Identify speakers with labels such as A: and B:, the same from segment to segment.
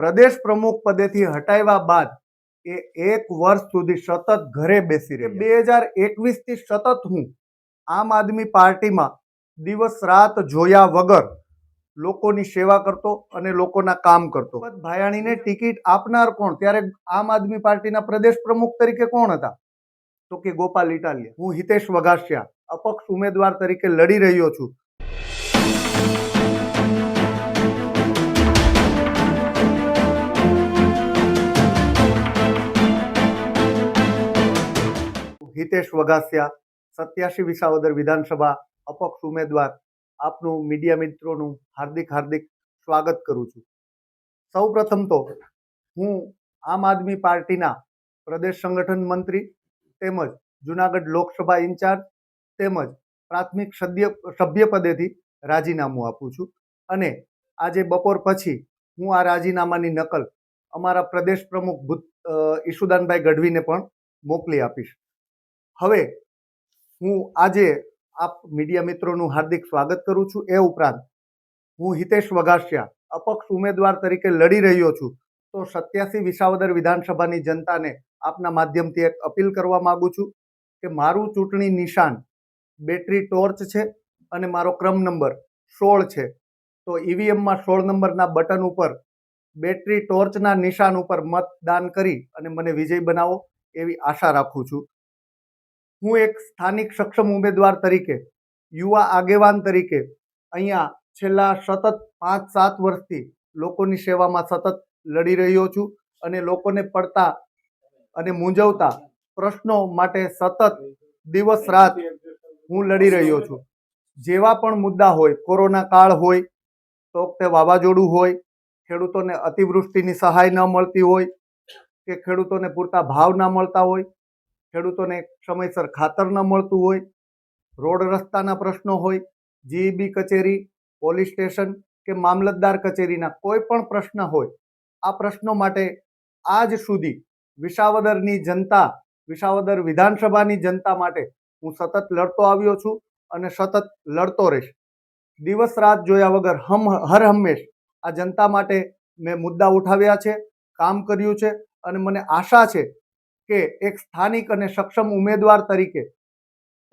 A: પ્રદેશ પ્રમુખ પદેથી હટાવ્યા બાદ એ એક વર્ષ સુધી સતત ઘરે બેસી રહે બે હજાર એકવીસથી સતત હું આમ આદમી પાર્ટીમાં દિવસ રાત જોયા વગર લોકોની સેવા કરતો અને લોકોના કામ કરતો. ભાયાણીને ટિકિટ આપનાર કોણ? ત્યારે આમ આદમી પાર્ટીના પ્રદેશ પ્રમુખ તરીકે કોણ હતા? તો કે ગોપાલ ઇટાલિયા. હું હિતેશ વઘાસિયા, અપક્ષ ઉમેદવાર તરીકે લડી રહ્યો છું. હિતેશ વઘાસિયા સત્યાસી વિસાવદર વિધાનસભા અપક્ષ ઉમેદવાર, આપનું મીડિયા મિત્રોનું હાર્દિક હાર્દિક સ્વાગત કરું છું. સૌ પ્રથમ તો હું આમ આદમી પાર્ટીના પ્રદેશ સંગઠન મંત્રી તેમજ જુનાગઢ લોકસભા ઇન્ચાર્જ તેમજ પ્રાથમિક સભ્ય સભ્ય પદેથી રાજીનામું આપું છું અને આજે બપોર પછી હું આ રાજીનામાની નકલ અમારા પ્રદેશ પ્રમુખ ભૂત ઈશુદાનભાઈ ગઢવીને પણ મોકલી આપીશ. હવે હું આજે આપ મીડિયા મિત્રોનું હાર્દિક સ્વાગત કરું છું. એ ઉપરાંત હું હિતેશ વઘાસિયા, અપક્ષ ઉમેદવાર તરીકે લડી રહ્યો છું. તો સત્યાસી વિસાવદર વિધાનસભાની જનતાને આપના માધ્યમથી એક અપીલ કરવા માગું છું કે મારું ચૂંટણી નિશાન બેટરી ટોર્ચ છે અને મારો ક્રમ નંબર સોળ છે. તો ઈવીએમમાં સોળ નંબરના બટન ઉપર બેટરી ટોર્ચના નિશાન ઉપર મતદાન કરી અને મને વિજય બનાવો એવી આશા રાખું છું. હું એક સ્થાનિક સક્ષમ ઉમેદવાર તરીકે, યુવા આગેવાન તરીકે અહીંયા છેલ્લા સતત પાંચ, સાત વર્ષથી લોકોની સેવામાં સતત લડી રહ્યો છું અને લોકોને પડતા અને મૂંઝવતા પ્રશ્નો માટે સતત દિવસ રાત હું લડી રહ્યો છું. જેવા પણ મુદ્દા હોય, કોરોના કાળ હોય, તો તે વાવાઝોડું હોય, ખેડૂતોને અતિવૃષ્ટિની સહાય ન મળતી હોય, કે ખેડૂતોને પૂરતા ભાવ ના મળતા હોય ખેડૂતોને સમયસર ખાતર ન મળતું હોય, રોડ રસ્તાના પ્રશ્નો હોય, જીઈબી કચેરી, પોલીસ સ્ટેશન કે મામલતદાર કચેરીના કોઈ પણ પ્રશ્ન હોય, આ પ્રશ્નો માટે આજ સુધી વિસાવદરની જનતા, વિસાવદર વિધાનસભાની જનતા માટે હું સતત લડતો આવ્યો છું અને સતત લડતો રહીશ. દિવસ રાત જોયા વગર હમ, હર હંમેશ આ જનતા માટે મેં મુદ્દા ઉઠાવ્યા છે, કામ કર્યું છે અને મને આશા છે કે એક સ્થાનિક અને સક્ષમ ઉમેદવાર તરીકે,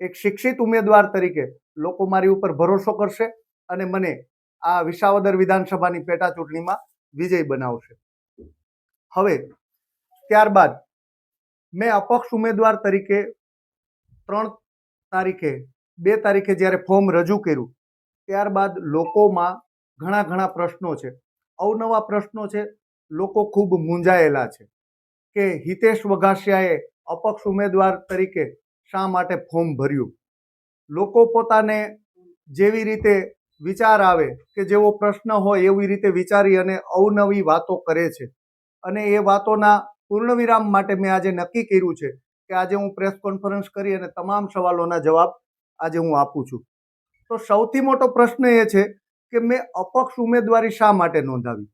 A: એક શિક્ષિત ઉમેદવાર તરીકે લોકો મારી ઉપર ભરોસો કરશે અને મને આ વિસાવદર વિધાનસભાની પેટા ચૂંટણીમાં વિજય બનાવશે. હવે, ત્યારબાદ મેં અપક્ષ ઉમેદવાર તરીકે ત્રણ તારીખે, બે તારીખે જ્યારે ફોર્મ રજૂ કર્યું, ત્યારબાદ લોકોમાં ઘણા ઘણા પ્રશ્નો છે. અવનવા પ્રશ્નો છે, લોકો ખૂબ મૂંઝાયેલા છે. કે હિતેશ વઘાસિયાએ અપક્ષ ઉમેદવાર તરીકે શા માટે ફોર્મ ભર્યું? લોકો પોતાને જેવી રીતે વિચાર આવે કે જેવો પ્રશ્ન હોય એવી રીતે વિચારી અને અવનવી વાતો કરે છે. અને એ વાતોના પૂર્ણવિરામ માટે મેં આજે નક્કી કર્યું છે કે આજે હું પ્રેસ કોન્ફરન્સ કરી અને તમામ સવાલોના જવાબ આજે હું આપું છું. તો સૌથી મોટો પ્રશ્ન એ છે કે મેં અપક્ષ ઉમેદવારી શા માટે નોંધાવી?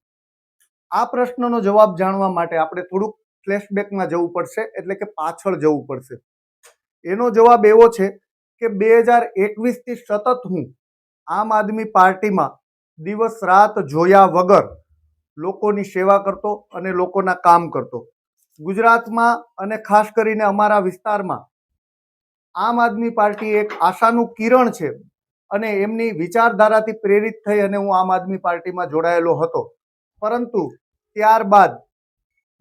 A: આ પ્રશ્નનો જવાબ જાણવા માટે આપણે થોડુંક ફ્લેશબેકમાં જવું પડશે, એટલે કે પાછળ જવું પડશે. એનો જવાબ એવો છે કે બે હજાર એકવીસથી સતત હું આમ આદમી પાર્ટીમાં દિવસ રાત જોયા વગર લોકોની સેવા કરતો અને લોકોના કામ કરતો. ગુજરાતમાં અને ખાસ કરીને અમારા વિસ્તારમાં આમ આદમી પાર્ટી એક આશાનું કિરણ છે અને એમની વિચારધારાથી પ્રેરિત થઈ અને હું આમ આદમી પાર્ટીમાં જોડાયેલો હતો. પરંતુ ત્યારબાદ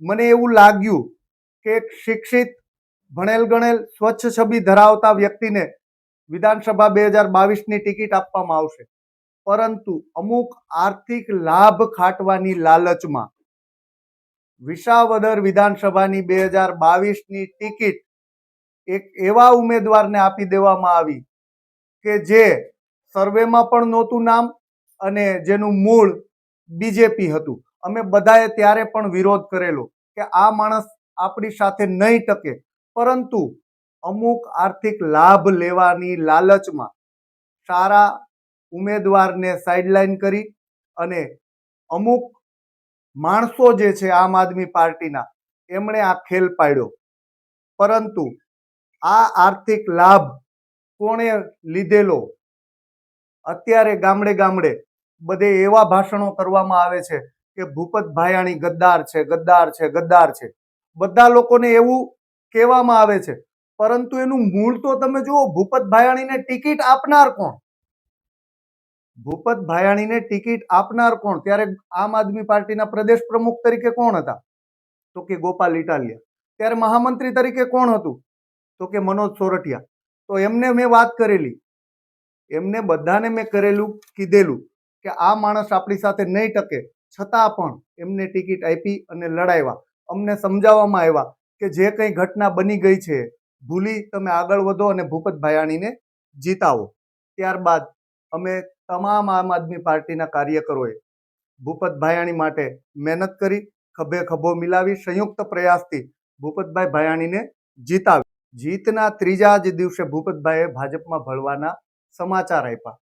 A: મને એવું લાગ્યું કે એક શિક્ષિત, ભણેલ ગણેલ, સ્વચ્છ છબી ધરાવતા વ્યક્તિને વિધાનસભા બે હજાર બાવીસની ટિકિટ આપવામાં આવશે. પરંતુ અમુક આર્થિક લાભ ખાટવાની લાલચમાં વિસાવદર વિધાનસભાની બે હજાર બાવીસની ટિકિટ એક એવા ઉમેદવારને આપી દેવામાં આવી કે જે સર્વેમાં પણ નહોતું નામ અને જેનું મૂળ બીજેપી હતું. અમે બધાએ ત્યારે પણ વિરોધ કરેલો કે આ માણસ આપણી સાથે નહીં ટકે. પરંતુ અમુક આર્થિક લાભ લેવાની લાલચમાં સારા ઉમેદવારને સાઇડલાઇન કરી અને અમુક માણસો જે છે આમ આદમી પાર્ટીના, એમણે આ ખેલ પાડ્યો. પરંતુ આ આર્થિક લાભ કોણે લીધેલો? અત્યારે ગામડે ગામડે બધે એવા ભાષણો કરવામાં આવે છે કે ભૂપત ભાયાણી ગદ્દાર છે ગદ્દાર છે ગદ્દાર છે. બધા લોકોને એવું કહેવામાં આવે છે. પરંતુ એનું મૂળ તો તમે જુઓ, ભૂપત ભાયાણીને ટિકિટ આપનાર કોણ? ભૂપત ભાયાણીને ટિકિટ આપનાર કોણ? ત્યારે આમ આદમી પાર્ટીના પ્રદેશ પ્રમુખ તરીકે કોણ હતા? તો કે ગોપાલ ઇટાલિયા. ત્યારે મહામંત્રી તરીકે કોણ હતું? તો કે મનોજ સોરઠિયા. તો એમને મેં વાત કરેલી. એમને બધાને મેં કરેલું, કીધેલું કે આ માણસ આપણી સાથે નહીં ટકે. છતાં પણ એમને ટિકિટ આપી અને લડાવ્યા. અમને સમજાવવામાં આવ્યા કે જે કંઈ ઘટના બની ગઈ છે, ભૂલી તમે આગળ વધો અને ભૂપત ભાયાણીને જીતાવો. ત્યારબાદ અમે તમામ આમ આદમી પાર્ટીના કાર્યકરોએ ભૂપત ભાયાણી માટે મહેનત કરી, ખભે ખભો મિલાવી, સંયુક્ત પ્રયાસથી ભૂપતભાઈ ભાયાણીને જીતાવી જીતના ત્રીજા જ દિવસે ભૂપતભાઈએ ભાજપમાં ભળવાના સમાચાર આપ્યા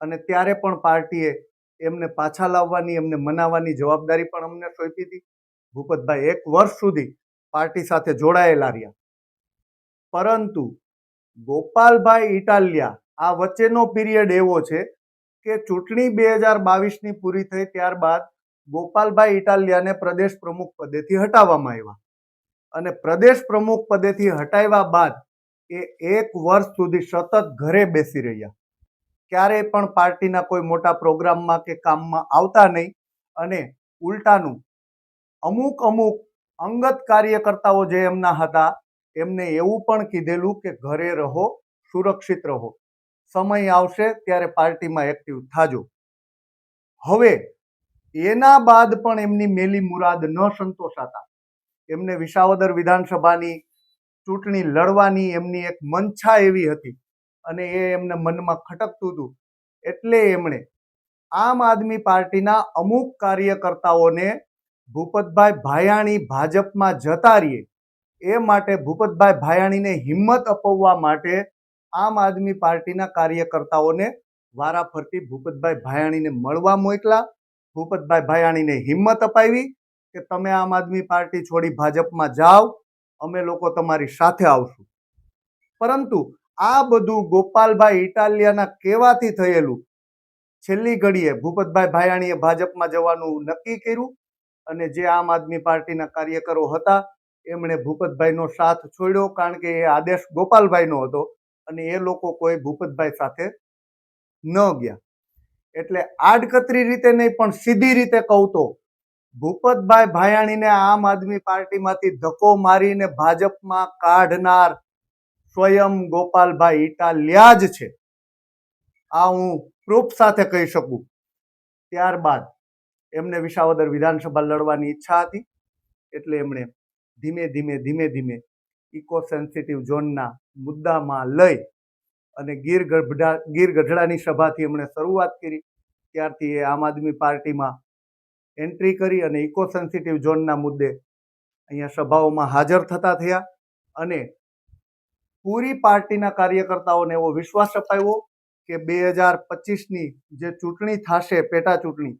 A: અને ત્યારે પણ પાર્ટીએ એમને પાછા લાવવાની, એમને મનાવવાની જવાબદારી પણ અમને સોંપી હતી. ભૂપતભાઈ એક વર્ષ સુધી પાર્ટી સાથે જોડાયેલા રહ્યા. પરંતુ ગોપાલભાઈ ઇટાલિયા આ વચ્ચેનો પીરિયડ એવો છે કે ચૂંટણી બે હજાર બાવીસની પૂરી થઈ ત્યારબાદ ગોપાલભાઈ ઇટાલિયાને પ્રદેશ પ્રમુખ પદેથી હટાવવામાં આવ્યા. અને પ્રદેશ પ્રમુખ પદેથી હટાવ્યા બાદ એ એક વર્ષ સુધી સતત ઘરે બેસી રહ્યા. ક્યારેય પણ પાર્ટીના કોઈ મોટા પ્રોગ્રામમાં કે કામમાં આવતા નહીં અને ઉલટાનું અમુક અમુક અંગત કાર્યકર્તાઓ જે એમના હતા, એમને એવું પણ કીધેલું કે ઘરે રહો, સુરક્ષિત રહો. સમય આવશે ત્યારે પાર્ટીમાં એક્ટિવ થાજો. હવે, એના બાદ પણ એમની મેલી મુરાદ ન સંતોષાતા. એમને વિસાવદર વિધાનસભાની ચૂંટણી લડવાની એમની એક મંછા એવી હતી. અને એ એમને મનમાં ખટકતું હતું. એટલે એમણે આમ આદમી પાર્ટીના અમુક કાર્યકર્તાઓને ભૂપતભાઈ ભાયાણી ભાજપમાં જતા રહીએ. એ માટે ભૂપતભાઈ ભાયાણીને હિંમત અપાવવા માટે આમ આદમી પાર્ટીના કાર્યકર્તાઓને વારાફરતી ભૂપતભાઈ ભાયાણીને મળવા મોકલા. ભૂપતભાઈ ભાયાણીને હિંમત અપાવી કે તમે આમ આદમી પાર્ટી છોડી ભાજપમાં જાઓ, અમે લોકો તમારી સાથે આવશું. પરંતુ આ બધું ગોપાલભાઈ ઇટાલિયાના કહેવાથી થયેલું. છેલ્લી ઘડીએ ભૂપતભાઈ ભાયાણીએ ભાજપમાં જવાનું નક્કી કર્યું અને જે આમ આદમી પાર્ટીના કાર્યકરો હતા, એમણે ભૂપતભાઈનો સાથ છોડ્યો કારણ કે એ આદેશ ગોપાલભાઈનો હતો અને એ લોકો કોઈ ભૂપતભાઈ સાથે ન ગયા. એટલે આડકતરી રીતે નહીં, પણ સીધી રીતે કહું તો, ભૂપતભાઈ ભાયાણીને આમ આદમી પાર્ટીમાંથી ધક્કો મારીને ભાજપમાં કાઢનાર સ્વયં ગોપાલભાઈ ઇટાલિયા જ છે. આ હું પ્રૂફ સાથે કહી શકું. ત્યારબાદ એમને વિસાવદર વિધાનસભા લડવાની ઈચ્છા હતી. એટલે એમણે ધીમે ધીમે ધીમે ધીમે ઇકો સેન્સિટિવ ઝોનના મુદ્દામાં લઈ અને ગીર ગઢડા ગીર ગઢડાની સભાથી એમણે શરૂઆત કરી. ત્યારથી એ આમ આદમી પાર્ટીમાં એન્ટ્રી કરી અને ઇકો સેન્સિટિવ ઝોનના મુદ્દે અહીંયા સભાઓમાં હાજર થતા થયા અને પૂરી પાર્ટીના કાર્યકર્તાઓને એવો વિશ્વાસ અપાવ્યો કે બે હજાર પચીસની જે ચૂંટણી થશે, પેટા ચૂંટણી,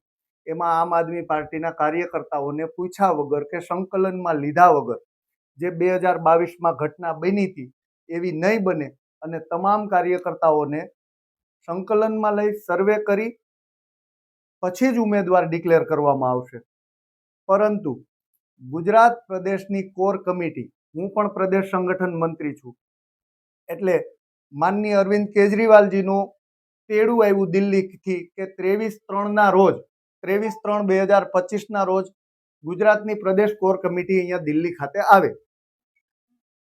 A: એમાં આમ આદમી પાર્ટીના કાર્યકર્તાઓને પૂછ્યા વગર કે સંકલનમાં લીધા વગર જે બે હજાર બાવીસમાં ઘટના બની હતી એવી નહીં બને અને તમામ કાર્યકર્તાઓને સંકલનમાં લઈ સર્વે કરી પછી જ ઉમેદવાર ડિક્લેર કરવામાં આવશે. પરંતુ ગુજરાત પ્રદેશની કોર કમિટી, હું પણ પ્રદેશ સંગઠન મંત્રી છું એટલે માનનીય અરવિંદ કેજરીવાલજીનું તેડું આવ્યું દિલ્હીથી કે ત્રેવીસ ત્રણના રોજ, ત્રેવીસ ત્રણ બે હજાર પચીસના રોજ ગુજરાતની પ્રદેશ કોર કમિટી અહીંયા દિલ્હી ખાતે આવે.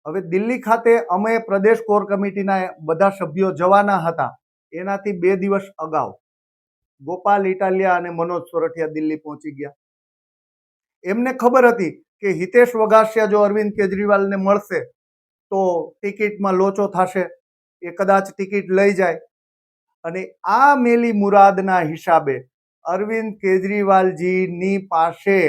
A: હવે દિલ્હી ખાતે અમે પ્રદેશ કોર કમિટીના બધા સભ્યો જવાના હતા. એનાથી બે દિવસ અગાઉ ગોપાલ ઇટાલિયા અને મનોજ સોરઠિયા દિલ્હી પહોંચી ગયા. એમને ખબર હતી કે હિતેશ વઘાસિયા જો અરવિંદ કેજરીવાલને મળશે તો ટિકિટમાં લોચો થશે, એ કદાચ ટિકિટ લઈ જાય. અને આ મેલી મુરાદના હિસાબે અરવિંદ કેજરીવાલજીની પાસે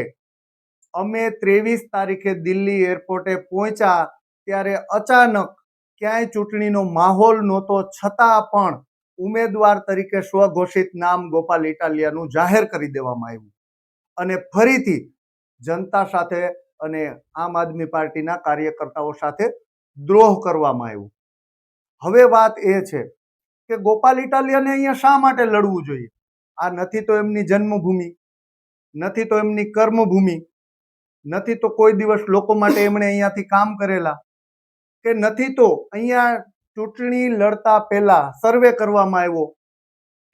A: અમે ત્રેવીસ તારીખે દિલ્હી એરપોર્ટે પહોંચ્યા ત્યારે અચાનક ક્યાંય ચૂંટણીનો માહોલ નહોતો, છતાં પણ ઉમેદવાર તરીકે સ્વઘોષિત નામ ગોપાલ ઇટાલિયાનું જાહેર કરી દેવામાં આવ્યું. અને ફરીથી જનતા સાથે અને આમ આદમી પાર્ટીના કાર્યકર્તાઓ સાથે દ્રોહ કરવામાં આવ્યો. હવે વાત એ છે કે ગોપાલ ઇટાલિયાને અહીંયા શા માટે લડવું જોઈએ? આ નથી તો એમની જન્મભૂમિ, નથી તો એમની કર્મભૂમિ, નથી તો કોઈ દિવસ લોકો માટે એમણે અહીંયાથી કામ કરેલા કે નથી તો અહીંયા ચૂંટણી લડતા પહેલા સર્વે કરવામાં આવ્યો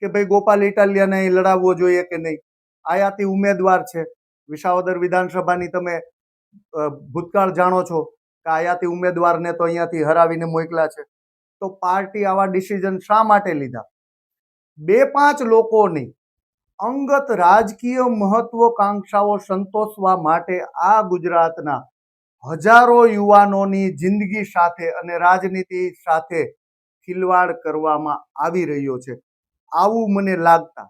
A: કે ભાઈ ગોપાલ ઇટાલિયાને અહીં લડાવવો જોઈએ કે નહીં? આયાતી ઉમેદવાર છે. વિસાવદર વિધાનસભાની તમે ભૂતકાળ જાણો છો. કે આયાથી ઉમેદવારને તો અહીંયાથી હરાવીને મોકલા છે. તો પાર્ટી આવા ડિસિઝન શા માટે લીધા? બે પાંચ લોકોની અંગત રાજકીય મહત્વકાંક્ષાઓ સંતોષવા માટે આ ગુજરાતના હજારો યુવાનોની જિંદગી સાથે અને રાજનીતિ સાથે ખિલવાડ કરવામાં આવી રહ્યો છે. આવું મને લાગતા.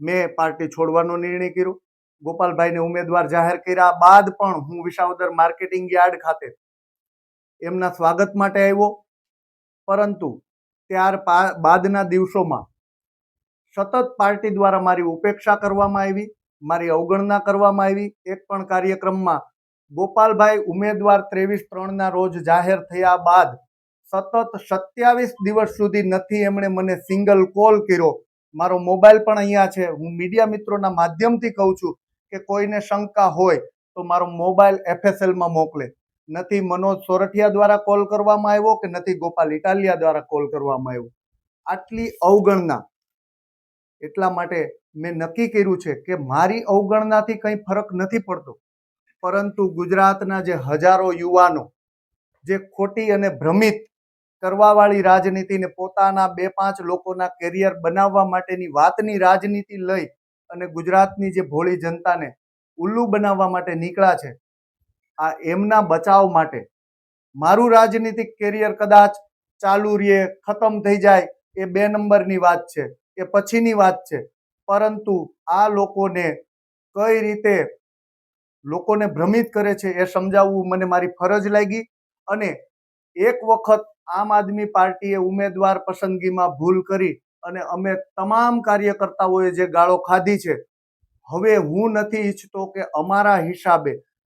A: મેં પાર્ટી છોડવાનો નિર્ણય કર્યો. ગોપાલભાઈને ઉમેદવાર જાહેર કર્યા બાદ પણ હું વિસાવદર માર્કેટિંગ યાર્ડ ખાતે એમના સ્વાગત માટે આવ્યો. પરંતુ ત્યાર બાદના દિવસોમાં સતત પાર્ટી દ્વારા મારી ઉપેક્ષા કરવામાં આવી, મારી અવગણના કરવામાં આવી. એક પણ કાર્યક્રમમાં ગોપાલભાઈ ઉમેદવાર ત્રેવીસ ત્રણના રોજ જાહેર થયા બાદ સતત સત્યાવીસ દિવસ સુધી નથી એમણે મને સિંગલ કોલ કર્યો. મારો મોબાઈલ પણ અહીંયા છે. હું મીડિયા મિત્રોના માધ્યમથી કહું છું. કે કોઈને શંકા હોય તો મારો મોબાઈલ એફએસએલમાં મોકલે. નથી મનોજ સોરઠિયા દ્વારા કોલ કરવામાં આવ્યો કે નથી ગોપાલ ઇટાલિયા દ્વારા કોલ કરવામાં આવ્યો? આટલી અવગણના. એટલા માટે મેં નક્કી કર્યું છે કે મારી અવગણનાથી કંઈ ફરક નથી પડતો. પરંતુ ગુજરાતના જે હજારો યુવાનો, જે ખોટી અને ભ્રમિત કરવાવાળી રાજનીતિને પોતાના બે પાંચ લોકોના કેરિયર બનાવવા માટેની વાતની રાજનીતિ લઈ અને ગુજરાતની જે ભોળી જનતાને ઉલ્લુ બનાવવા માટે નીકળ્યા છે, આ એમના બચાવ માટે મારું રાજનીતિક કેરિયર કદાચ ચાલુ રહે, ખતમ થઈ જાય, એ બે નંબરની વાત છે, એ પછીની વાત છે. પરંતુ આ લોકોને કઈ રીતે લોકોને ભ્રમિત કરે છે એ સમજાવવું મને મારી ફરજ લાગી અને એક વખત આમ આદમી પાર્ટીએ ઉમેદવાર પસંદગીમાં ભૂલ કરી અને અમે તમામ કાર્યકર્તાઓએ જે ગાળો ખાધી છે, હવે હું નથી ઈચ્છતો કે અમારા હિસાબે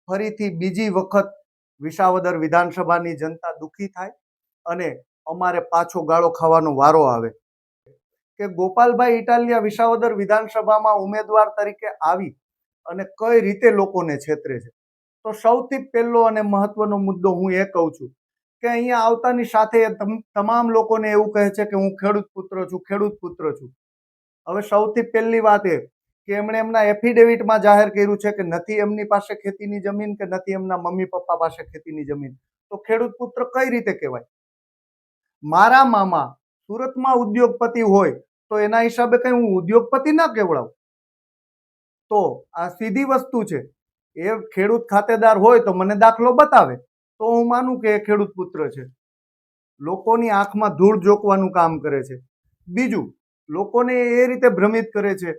A: ફરીથી બીજી વખત વિસાવદર વિધાનસભાની જનતા દુઃખી થાય અને અમારે પાછો ગાળો ખાવાનો વારો આવે. કે ગોપાલભાઈ ઇટાલિયા વિસાવદર વિધાનસભામાં ઉમેદવાર તરીકે આવી અને કઈ રીતે લોકોને છેતરે છે? તો સૌથી પહેલો અને મહત્વનો મુદ્દો હું એ કહું છું કે અહીંયા આવતાની સાથે તમ- તમામ લોકોને એવું કહે છે કે હું ખેડૂત પુત્ર છું, ખેડૂત પુત્ર છું. હવે સૌથી પહેલી વાત એ કે એમણે એમના એફિડેવિટમાં જાહેર કર્યું છે કે નથી એમની પાસે ખેતીની જમીન કે નથી એમના મમ્મી પપ્પા પાસે ખેતીની જમીન. તો ખેડૂત પુત્ર કઈ રીતે કહેવાય? મારા મામા સુરતમાં ઉદ્યોગપતિ હોય તો એના હિસાબે કઈ હું ઉદ્યોગપતિ ના કેવડાવું? તો આ સીધી વસ્તુ છે. એ ખેડૂત ખાતેદાર હોય તો મને દાખલો બતાવે. તો હું માનું કે એ ખેડૂત પુત્ર છે. લોકોની આંખમાં ધૂળ જોકવાનું કામ કરે છે. બીજું, લોકોને એ રીતે ભ્રમિત કરે છે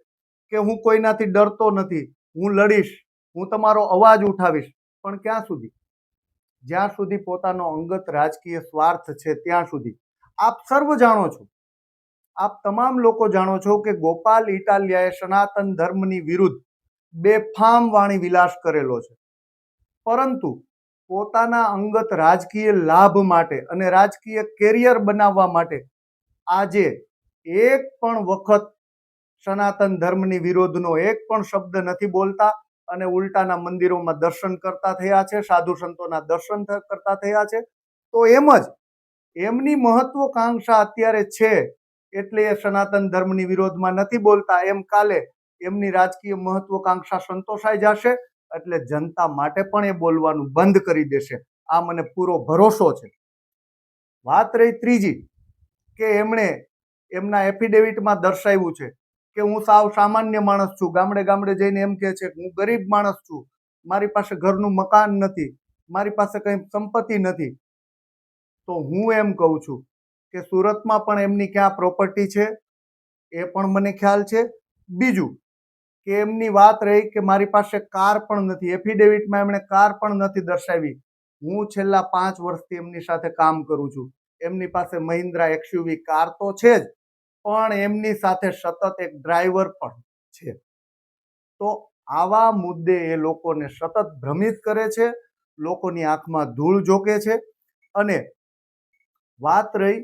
A: કે હું કોઈનાથી ડરતો નથી, હું લડીશ, હું તમારો અવાજ ઉઠાવીશ, પણ ક્યાં સુધી? જ્યાં સુધી પોતાનો અંગત રાજકીય સ્વાર્થ છે ત્યાં સુધી. આપ સર્વ જાણો છો. આપ તમામ લોકો જાણો છો કે ગોપાલ ઇટાલિયાએ સનાતન ધર્મની વિરુદ્ધ બેફામ વાણી વિલાસ કરેલો છે. પરંતુ પોતાના અંગત રાજકીય લાભ માટે અને રાજકીય કેરિયર બનાવવા માટે આજે એક પણ વખત સનાતન ધર્મની વિરોધનો એક પણ શબ્દ નથી બોલતા અને ઉલટાના મંદિરોમાં દર્શન કરતા થયા છે, સાધુ સંતોના દર્શન કરતા થયા છે. તો એમ જ એમની મહત્વકાંક્ષા અત્યારે છે એટલે એ સનાતન ધર્મની વિરોધમાં નથી બોલતા. એમ કાલે એમની રાજકીય મહત્વકાંક્ષા સંતોષાઈ જશે એટલે જનતા માટે પણ એ બોલવાનું બંધ કરી દેશે. આ મને પૂરો ભરોસો છે. વાત રહી ત્રીજી, કે એમણે એમના એફિડેવિટમાં દર્શાવ્યું છે કે હું સાવ સામાન્ય માણસ છું. ગામડે ગામડે જઈને એમ કહે છે કે હું ગરીબ માણસ છું. મારી પાસે ઘરનું મકાન નથી. મારી પાસે કંઈ સંપત્તિ નથી. તો હું એમ કહું છું કે સુરતમાં પણ એમની ક્યાં પ્રોપર્ટી છે? એ પણ મને ખ્યાલ છે. બીજું કે એમની વાત રહી કે મારી પાસે કાર પણ નથી. એફિડેવિટમાં એમણે કાર પણ નથી દર્શાવી. હું છેલ્લા પાંચ વર્ષથી એમની સાથે કામ કરું છું. એમની પાસે મહિન્દ્રા એક્સયુવી કાર તો છે જ, પણ એમની સાથે સતત એક ડ્રાઈવર પણ છે. તો આવા મુદ્દે એ લોકોને સતત ભ્રમિત કરે છે, લોકોની આંખમાં ધૂળ જોકે છે અને વાત રહી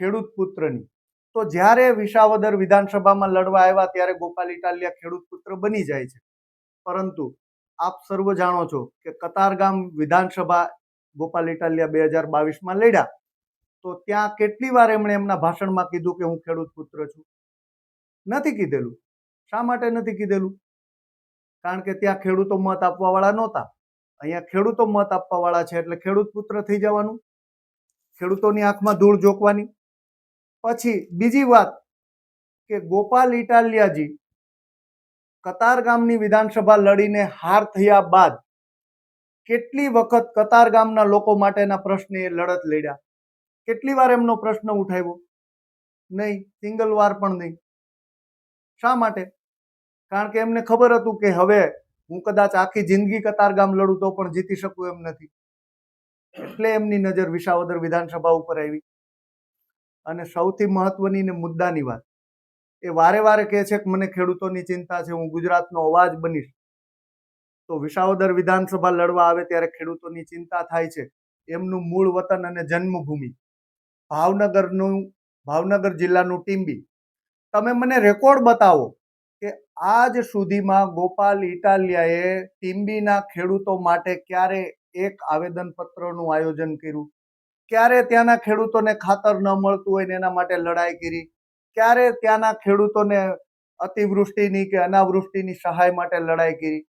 A: ખેડૂત પુત્રની. તો જ્યારે વિસાવદર વિધાનસભામાં લડવા આવ્યા ત્યારે ગોપાલ ઇટાલિયા ખેડૂત પુત્ર બની જાય છે. પરંતુ આપ સર્વ જાણો છો કે કતારગામ વિધાનસભા ગોપાલ ઇટાલિયા બે હજાર બાવીસમાં લડ્યા. તો ત્યાં કેટલી વાર એમણે એમના ભાષણમાં કીધું કે હું ખેડૂત પુત્ર છું? નથી કીધેલું. શા માટે નથી કીધેલું? કારણ કે ત્યાં ખેડૂતો મત આપવા વાળા નહોતા. અહીંયા ખેડૂતો મત આપવા વાળા છે એટલે ખેડૂત પુત્ર થઈ જવાનું. ખેડૂતોની આંખમાં ધૂળ જોકવાની પછી બીજી વાત કે ગોપાલ ઇટાલિયાજી કતાર ગામની વિધાનસભા લડીને હાર થયા બાદ કેટલી વખત કતાર ગામના લોકો માટેના પ્રશ્ને એ લડત લડ્યા? કેટલી વાર એમનો પ્રશ્ન ઉઠાવ્યો? નહીં, સિંગલ વાર પણ નહીં. શા માટે? કારણ કે એમને ખબર હતું કે હવે હું કદાચ આખી જિંદગી કતારગામ લડું તો પણ જીતી શકું એમ નથી. એટલે એમની નજર વિસાવદર વિધાનસભા ઉપર આવી. અને સૌથી મહત્વની ને મુદ્દાની વાત. એ વારે વારે કહે છે કે મને ખેડૂતોની ચિંતા છે, હું ગુજરાતનો અવાજ બનીશ. તો વિસાવદર વિધાનસભા લડવા આવે ત્યારે ખેડૂતોની ચિંતા થાય છે. એમનું મૂળ વતન અને જન્મભૂમિ. ભાવનગરનું, ભાવનગર જિલ્લાનું ટીમ્બી તમે મને રેકોર્ડ બતાવો કે આજ સુધીમાં ગોપાલ ઇટાલિયાએ ટીમ્બીના ખેડૂતો માટે ક્યારે એક આવેદનપત્રનું આયોજન કર્યું? ક્યારે ત્યાંના ખેડૂતોને ખાતર ન મળતું હોય ને એના માટે લડાઈ કરી? ક્યારે ત્યાંના ખેડૂતોને અતિવૃષ્ટિની કે અનાવૃષ્ટિની સહાય માટે લડાઈ કરી?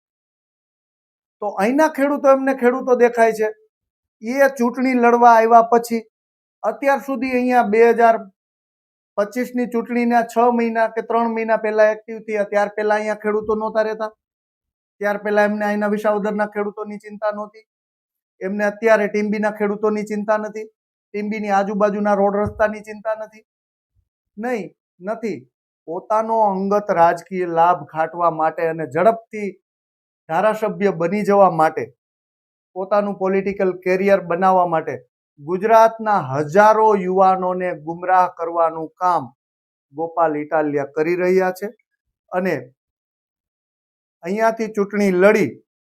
A: તો અહીંના ખેડૂતો એમને ખેડૂતો દેખાય છે. એ ચૂંટણી લડવા આવ્યા પછી અત્યાર સુધી અહીંયા બે હજાર પચીસની ચૂંટણીના છ મહિના કે ત્રણ મહિના પહેલા એક્ટિવ થયા, ત્યાર પહેલા અહીંયા ખેડૂતો નહોતા રહેતા. ત્યાર પહેલા એમને અહીંના વિસાવદરના ખેડૂતોની ચિંતા નહોતી. એમને અત્યારે ટીમ્બીના ખેડૂતોની ચિંતા નથી ટીમ્બીની આજુબાજુના રોડ રસ્તાની ચિંતા નથી. નહીં, નથી. પોતાનો અંગત રાજકીય લાભ ખાટવા માટે અને ઝડપથી ધારાસભ્ય બની જવા માટે, પોતાનું પોલિટિકલ કેરિયર બનાવવા માટે ગુજરાતના હજારો યુવાનોને ગુમરાહ કરવાનું કામ ગોપાલ ઇટાલિયા કરી રહ્યા છે. અને અહીંયાથી ચૂંટણી લડી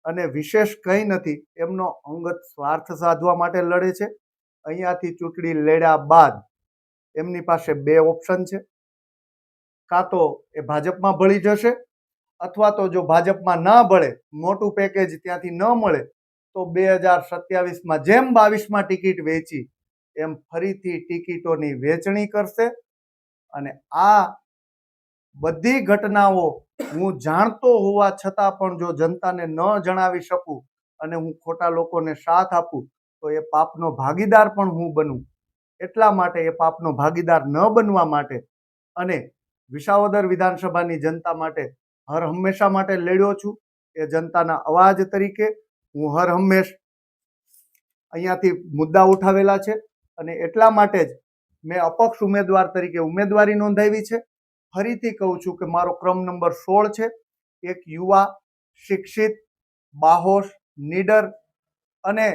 A: અને વિશેષ કંઈ નથી, એમનો અંગત સ્વાર્થ સાધવા માટે લડે છે. અહીંયાથી ચૂંટણી લડ્યા બાદ એમની પાસે બે ઓપ્શન છે. કાં તો એ ભાજપમાં ભળી જશે, અથવા તો જો ભાજપમાં ન ભળે, મોટું પેકેજ ત્યાંથી ન મળે, તો બે હજાર સત્યાવીસમાં જેમ બાવીસમાં ટિકિટ વેચી, એમ ફરીથી ટિકિટોની વેચણી કરશે. અને આ બધી ઘટનાઓ હું જાણતો હોવા છતાં પણ જો જનતાને ન જણાવી શકું અને હું ખોટા લોકોને સાથ આપું, તો એ પાપનો ભાગીદાર પણ હું બનું. એટલા માટે એ પાપનો ભાગીદાર ન બનવા માટે અને વિસાવદર વિધાનસભાની જનતા માટે હર હંમેશા માટે લડ્યો છું. એ જનતાના અવાજ તરીકે હું હર હંમેશ અહીંયાથી મુદ્દા ઉઠાવેલા છે અને એટલા માટે જ મેં અપક્ષ ઉમેદવાર તરીકે ઉમેદવારી નોંધાવી છે. ફરીથી કહું છું કે મારો ક્રમ નંબર સોળ છે. એક યુવા, શિક્ષિત, બાહોશ, નીડર અને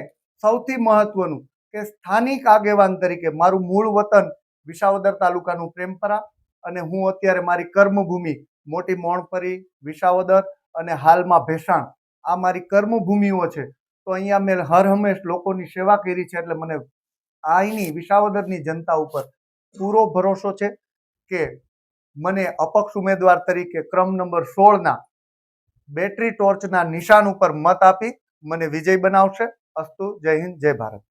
A: સૌથી મહત્વનું કે સ્થાનિક આગેવાન તરીકે મારું મૂળ વતન વિસાવદર તાલુકાનું પ્રેમપરા અને હું અત્યારે મારી કર્મભૂમિ મોટી મોણપરી, વિસાવદર અને હાલમાં ભેસાણ. આ મારી કર્મભૂમિઓ છે. તો અહીંયા મેં હર હંમેશ લોકોની સેવા કરી છે એટલે મને અહીંની વિસાવદરની જનતા ઉપર પૂરો ભરોસો છે કે મને અપક્ષ ઉમેદવાર તરીકે ક્રમ નંબર સોળના બેટરી ટોર્ચના નિશાન ઉપર મત આપી મને વિજય બનાવશે. અસ્તુ, જય હિન્દ, જય ભારત.